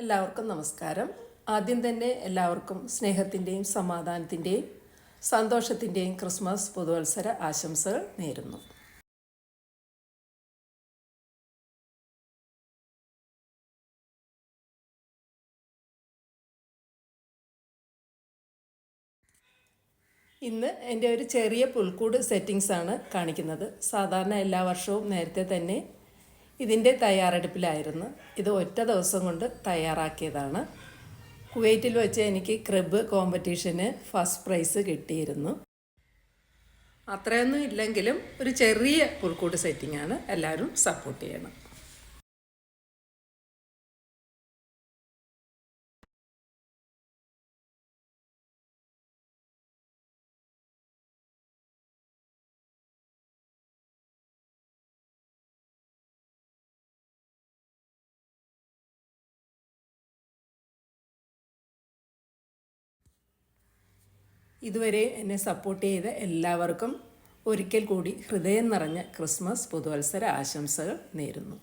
എല്ലാവർക്കും നമസ്കാരം. ആദ്യം തന്നെ എല്ലാവർക്കും സ്നേഹത്തിന്റെയും സമാധാനത്തിന്റെയും സന്തോഷത്തിന്റെയും ക്രിസ്മസ് പുതുവത്സര ആശംസകൾ നേരുന്നു. ഇന്ന് എന്റെ ഒരു ചെറിയ പുൽക്കൂട് സെറ്റിങ്സാണ് കാണിക്കുന്നത്. സാധാരണ എല്ലാ വർഷവും നേരത്തെ തന്നെ ഇതിന്റെ തയ്യാറെടുപ്പിലായിരുന്നു. ഇത് ഒറ്റ ദിവസം കൊണ്ട് തയ്യാറാക്കിയതാണ്. കുവൈറ്റിൽ വെച്ച് എനിക്ക് ക്രിബ് കോമ്പറ്റീഷന് ഫസ്റ്റ് പ്രൈസ് കിട്ടിയിരുന്നു. അത്രയൊന്നും ഇല്ലെങ്കിലും ഒരു ചെറിയ പുൽക്കൂട് സെറ്റിംഗ് ആണ് എല്ലാവരും സപ്പോർട്ട് ചെയ്യണം. ഇതുവരെ എന്നെ സപ്പോർട്ട് ചെയ്ത എല്ലാവർക്കും ഒരിക്കൽ കൂടി ഹൃദയം നിറഞ്ഞ ക്രിസ്മസ് പുതുവത്സര ആശംസകൾ നേരുന്നു.